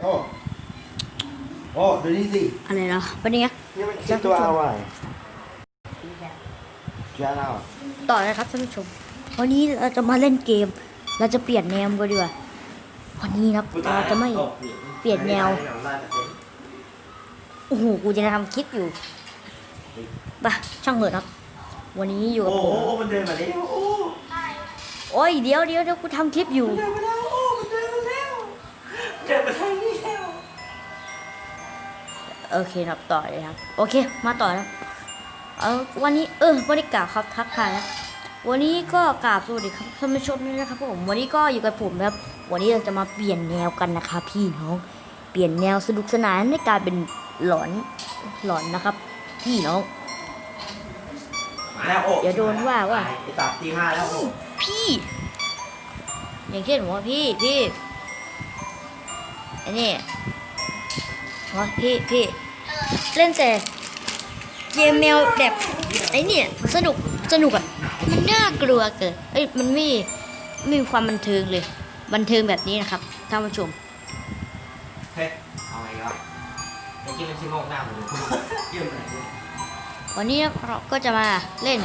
โอ้โอ้ดูนี่สิอะไรเหรอวันนี้นี่มันคิดตัวอะไรจ้าเราต่อเลยครับท่านผู้ชม วันนี้เราจะมาเล่นเกม เราจะเปลี่ยนแนวกันดีกว่าวันนี้นะครับเราจะไม่เปลี่ยนแนวโอ้โหกูจะทำคลิปอยู่ไปะช่างเถอะครับวันนี้อยู่กับโอ้ผมโอ้มันเดินมาแล้วโอ้โอ้ยเดี๋ยวเดี๋ยวเดี๋ยวกูทำคลิปอยู่เดินมาแล้วโอ้มันเดินมาแล้วเดินมาทางนี้แล้ว โอเคครับต่อเลยครับ โอเค มาต่อแล้วเออวันนี้เออวันนี้กล่าวครับทักทายนะวันนี้ก็กราบสวัสดีครับท่านผู้ชมด้วยนะครับผมวันนี้ก็อยู่กับผมนะครับ วันนี้เราจะมาเปลี่ยนแนวกันนะครับพี่น้องเปลี่ยนแนวสนุกสนานให้กลายเป็นหลอนหลอนนะครับ พี่น้องมาแล้วโอ้เดี๋ยวโดนว่าว่าไอ้ตับตีห้าแล้วโอ้พี่ อย่างเช่นผมว่าพี่พี่ไอ้นี่ ว่าพี่พี่เล่นแต่เกมแนวแบบไอ้เนี่ยสนุกสนุกอะมันน่ากลัวเกินเอ้ยมันไม่ไม่มีความบันเทิงเลย บันเทิงแบบนี้นะครับท่านผู้ชมเฮ้ยเอาไงครับไอ้ที่มันชื่องอกหน้าผมเลยเยี่ยมเลยวันนี้เราก็จะมาเล่น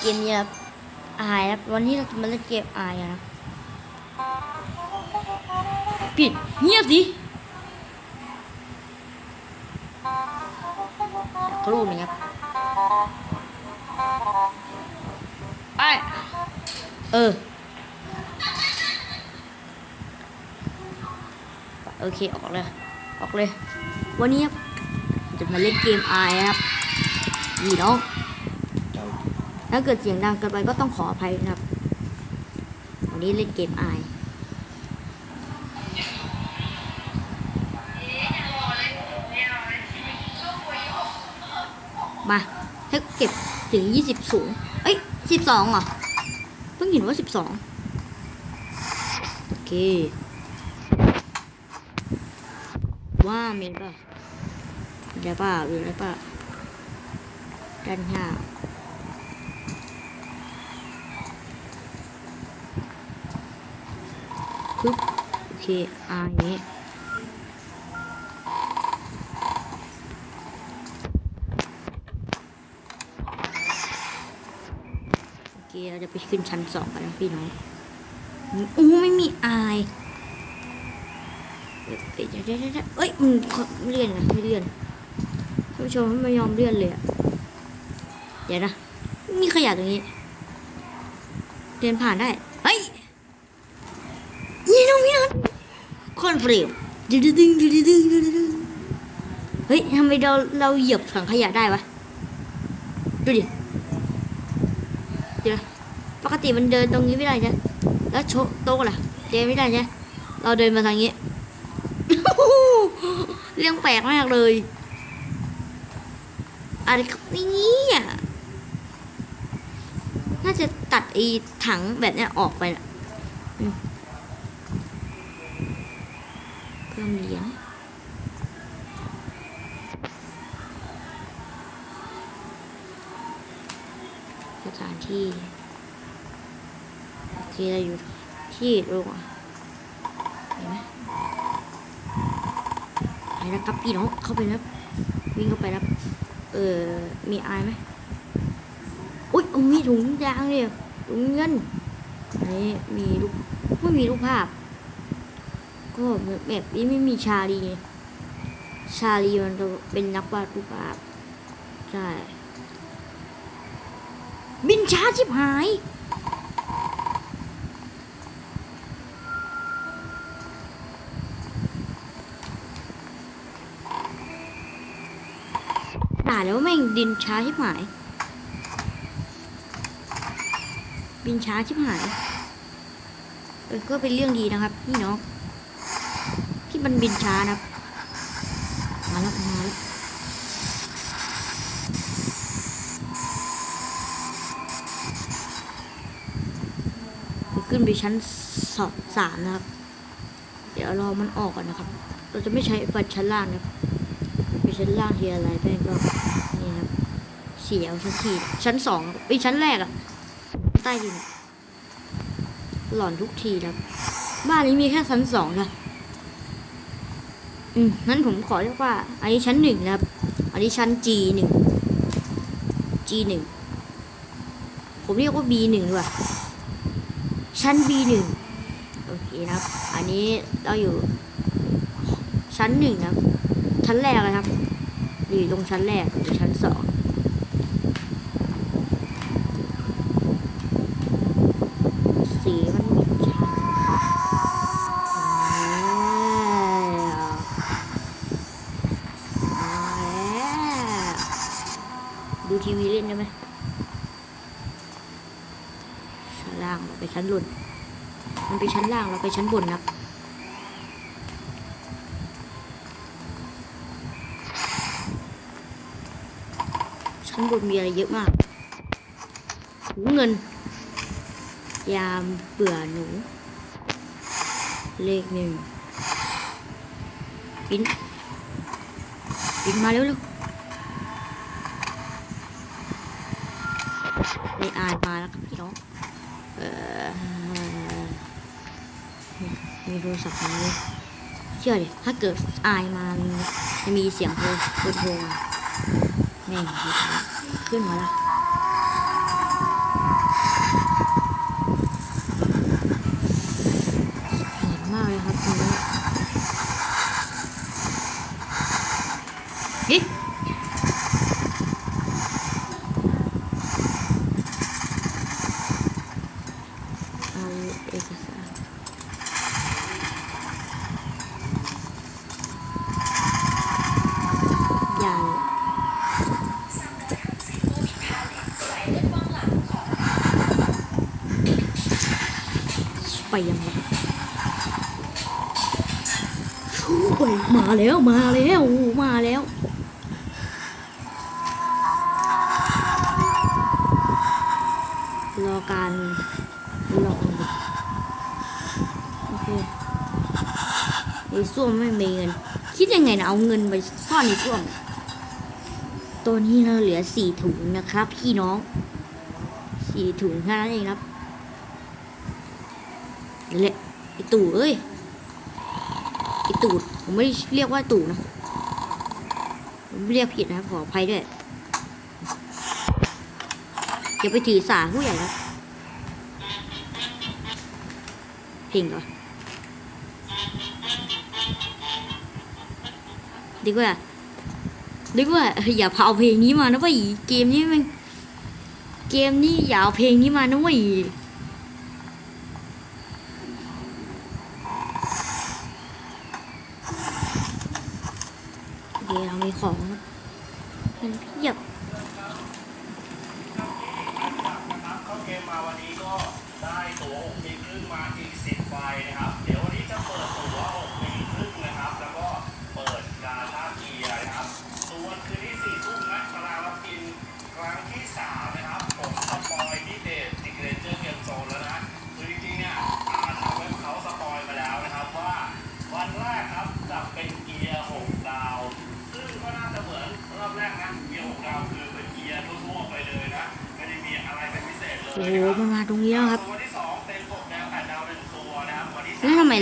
เกมนี้ครับอายครับวันนี้เราจะมาเล่นเกมอายนะครับผิดเงียบสิ ครูหนึ่งครับ ไป เออ โอเค ออกเลย ออกเลย วันนี้ครับจะมาเล่นเกมอายครับนี่น้องถ้าเกิดเสียงดังเกินไปก็ต้องขออภัยนะครับ วันนี้เล่นเกมอาย มาถ้เก็บถึงยี่สิบสูงเอ้ยสิบสองเหรอ เพิ่งเห็นว่าสิบสองโอเค ว่าเมนป่ะเดี๋ยวป่ะหรืออะไรป่ะด้านหน้าปึ๊บโอเคอ่าอย่างนี้ โอเค เราจะ ไปขึ้นชั้นสองกันนะพี่น้องอู้ไม่มีอายเอ้ยเดี๋ยวเดี๋ยวเดี๋ยวเอ้ยมันเลื่อนนะไม่เลื่อนท่านผู้ชมไม่ยอมเลื่อนเลยอะเดี๋ยวนะ มีขยะตรงนี้ เดินผ่านได้ เฮ้ยนี่น้องพี่น้องคอนเฟรมดึงดึงดึงดึงดึงดึงดึงเฮ้ยทำไมเราเราเหยียบถังขยะได้วะ ดูดิ เดี๋ยวนะ ปกติมันเดินตรงนี้ไม่ได้ใช่แล้วโชโต๊ะล่ะเดินไม่ได้ใช่เราเดินมาทางนี้ เรื่องแปลกมากเลยอะไรครับเนี่ยน่าจะตัดไอ้ถังแบบเนี้ยออกไปน่ะเพิ่มเหรียญสถานที่ โอเคเราอยู่ที่โรงอะเห็นไหมไปแล้วครับพี่น้องเข้าไปแล้ววิ่งเข้าไปแล้วเออมีอายไหมอุ้ยมีถุงยางเลยถุงเงินอันนี้มีรูปไม่มีรูปภาพ ก็แบบนี้ไม่มีชาลีชาลีมันจะเป็นนักวาดรูปภาพใช่บินช้าชิบหาย ด่าแล้วแม่งดินช้าชิบหาย บินช้าชิบหาย เออก็เป็นเรื่องดีนะครับพี่น้องที่มันบินช้านะครับ มาแล้วมาแล้วขึ้นไปชั้นสองสามนะครับ เดี๋ยวรอมันออกก่อนนะครับ เราจะไม่ใช้ไฟชั้นล่างนะครับ ชั้นล่างทีอะไรแม่งก็นี่ครับเสียวชั้นทีชั้นสองไปชั้นแรกอะใต้ดินหลอนทุกทีครับ บ้านนี้มีแค่ชั้นสองนะอืมงั้นผมขอเรียกว่า อันนี้ชั้นหนึ่งนะครับ อันนี้ชั้น G หนึ่ง G หนึ่งผมเรียกว่า B หนึ่งดีกว่าชั้น B หนึ่งโอเคนะครับ อันนี้เราอยู่ชั้นหนึ่งนะครับ ชั้นแรกนะครับ อยู่ตรงชั้นแรกหรือชั้นสองสีมันมีชั้นแล้วมาแล้วดูทีวีเล่นได้ไหมชั้นล่างเราไปชั้นบนมันไปชั้นล่างเราไปชั้นบนครับ ชั้นบนมีอะไรเยอะมากหูเงิน ยามเบื่อหนู เลขหนึ่งปิ้นปิ้นมาเร็วเร็วไม่อายมาแล้วครับพี่น้องเออมีโทรศัพท์มาเลยเชื่อดิถ้าเกิดอายมาจะมีเสียงโทรโทรโทรมา แม่งขึ้นมาแล้ว เห็นมากเลยครับตรงนี้เฮ้เอาเอกสารอย่าเลย ไปยังไงโอ้ยมาแล้วมาแล้วมาแล้วรอการรอโอเคไอ้ส้วมไม่มีเงิน คิดยังไงนะเอาเงินไปซ่อนในส้วมตัวนี้เราเหลือสี่ถุงนะครับ พี่น้องสี่ถุงแค่นั้นเองครับ นั่นแหละไอตู่เอ้ยไอตูดผมไม่เรียกว่าตูดนะผมเรียกผิดนะขออภัยด้วยอย่าไปถือสาผู้ใหญ่ครับเพลงก่อนดีกว่าดีกว่าอย่าเอาเพลงนี้มานะว้ยเกมนี้มันเกมนี้อย่าเอาเพลงนี้มานะเว้ยโอเคเรามี ของครับเป็นเพียบเข้าเกมมาวันนี้ก็ได้ตั๋ว6ปีครึ่งมาอีก10ใบนะครับ เดี๋ยววันนี้จะเปิดตั๋ว6ปีครึ่งนะครับ แล้วก็เปิดกาชา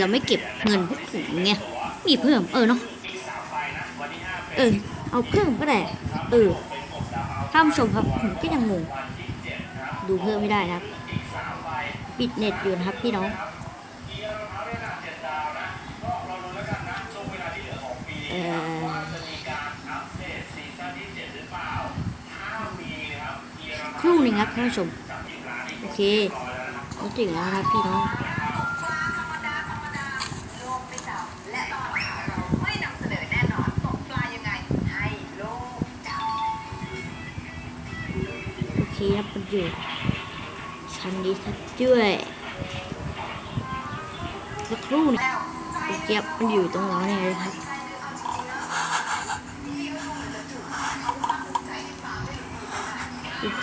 เราไม่เก็บเงินพวกถุงเงี้ยมีเพิ่มเออเนาะเออ เอาเพิ่มก็ได้เออเป็นกบดาวเอาท่านผู้ชมครับผมก็ยังงงดูเพิ่มไม่ได้นะครับปิดเน็ตอยู่นะครับพี่น้องเอรู้เลาที่เหลือของปีเอนะครับอว่าจะมีการอัปเดตซีซั่นที่เจ็ดหรือเปล่าถ้ามีนะครับเกียร์รองคเท้ารู่หนึ่งครับท่านผู้ชม โอเคเราถึงแล้วนะครับพี่น้อง มันอยู่ชั้นนี้ทัดด้วยสักครู่นึงเจี๊ยบมันอยู่ตรงนั้นี่ยเลยครับ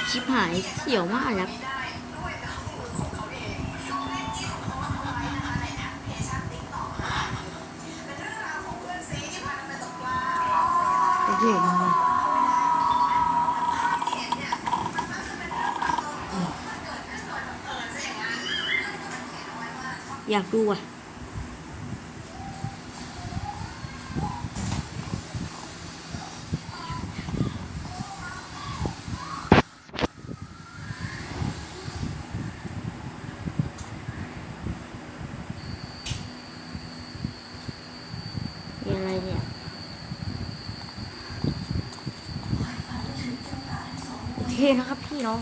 ชิบหายเสียวมากครับ อยากดูอะ มีอไรเคยโอเคนะครับพี่เนาะ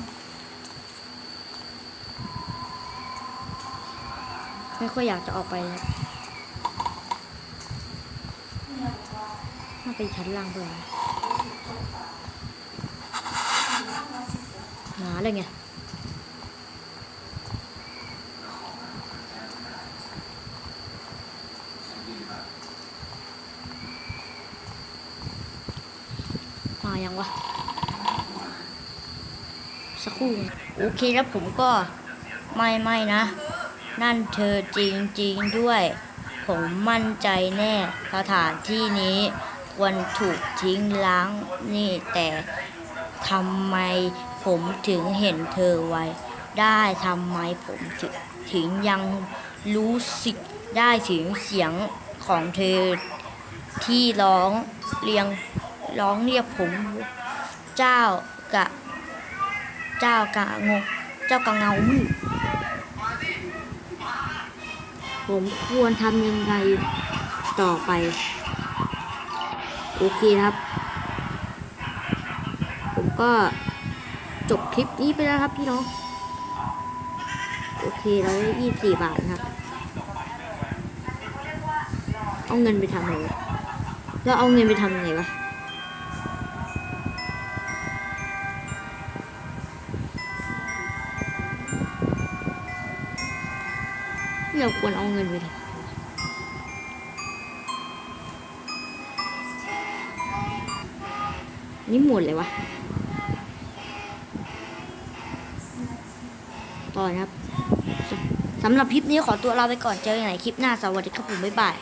ไม่ค่อยอยากจะออกไปแล้วน่าไปชั้นล่างเพื่อนหมาเลยไงมายังวะ สักครู่ โอเคแล้วผมก็ไม่ไม่นะ นั่นเธอจริงจริงๆด้วย ผมมั่นใจแน่ สถานที่นี้ควรถูกทิ้งล้างนี่แต่ทำไมผมถึงเห็นเธอไว้ ได้ทำไมผมถึงถึงยังรู้สึกได้ถึงเสียงของเธอที่ร้องเรียงร้องเรียกผม เจ้ากะ เจ้ากะงงเจ้ากะเงามืด ผมควรทำยังไงต่อไป โอเคครับ ผมก็จบคลิปนี้ไปแล้วครับพี่น้อง โอเคเราได้ยี่สี่บาทครับ เอาเงินไปทำอะไรวะแล้วเอาเงินไปทำไงวะ เราควรเอาเงินไปทำอะไรวะนี่หมดเลยวะ ต่อนะครับสำสำหรับคลิปนี้ขอตัวลาไปก่อนเจอกันใหม่คลิปหน้าสวัสดีครับผม บ๊ายบาย